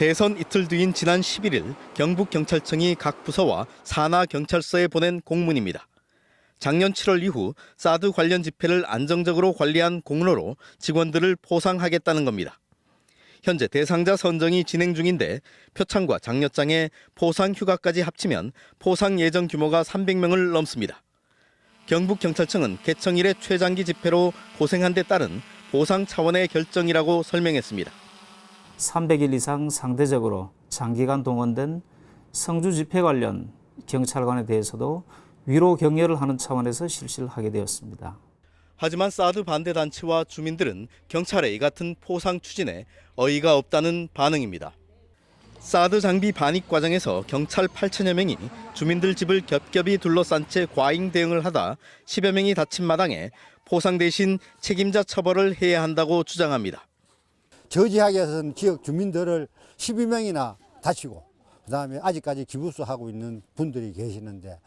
대선 이틀 뒤인 지난 11일 경북경찰청이 각 부서와 산하 경찰서에 보낸 공문입니다. 작년 7월 이후 사드 관련 집회를 안정적으로 관리한 공로로 직원들을 포상하겠다는 겁니다. 현재 대상자 선정이 진행 중인데 표창과 장려장에 포상 휴가까지 합치면 포상 예정 규모가 300명을 넘습니다. 경북경찰청은 개청일의 최장기 집회로 고생한 데 따른 보상 차원의 결정이라고 설명했습니다. 300일 이상 상대적으로 장기간 동원된 성주 집회 관련 경찰관에 대해서도 위로 격려를 하는 차원에서 실시를 하게 되었습니다. 하지만 사드 반대 단체와 주민들은 경찰의 이 같은 포상 추진에 어이가 없다는 반응입니다. 사드 장비 반입 과정에서 경찰 8천여 명이 주민들 집을 겹겹이 둘러싼 채 과잉 대응을 하다 10여 명이 다친 마당에 포상 대신 책임자 처벌을 해야 한다고 주장합니다. 저지하게 해서는 지역 주민들을 12명이나 다치고 그 다음에 아직까지 기부수 하고 있는 분들이 계시는데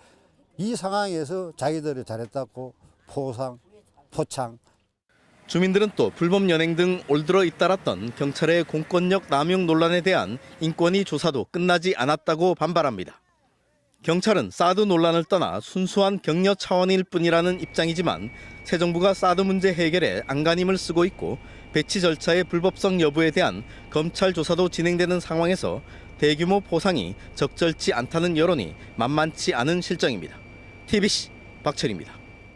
이 상황에서 자기들이 잘했다고 포상, 포창 주민들은 또 불법 연행 등 올 들어 잇따랐던 경찰의 공권력 남용 논란에 대한 인권위 조사도 끝나지 않았다고 반발합니다. 경찰은 사드 논란을 떠나 순수한 격려 차원일 뿐이라는 입장이지만 새 정부가 사드 문제 해결에 안간힘을 쓰고 있고 배치 절차의 불법성 여부에 대한 검찰 조사도 진행되는 상황에서 대규모 포상이 적절치 않다는 여론이 만만치 않은 실정입니다. TBC 박철입니다.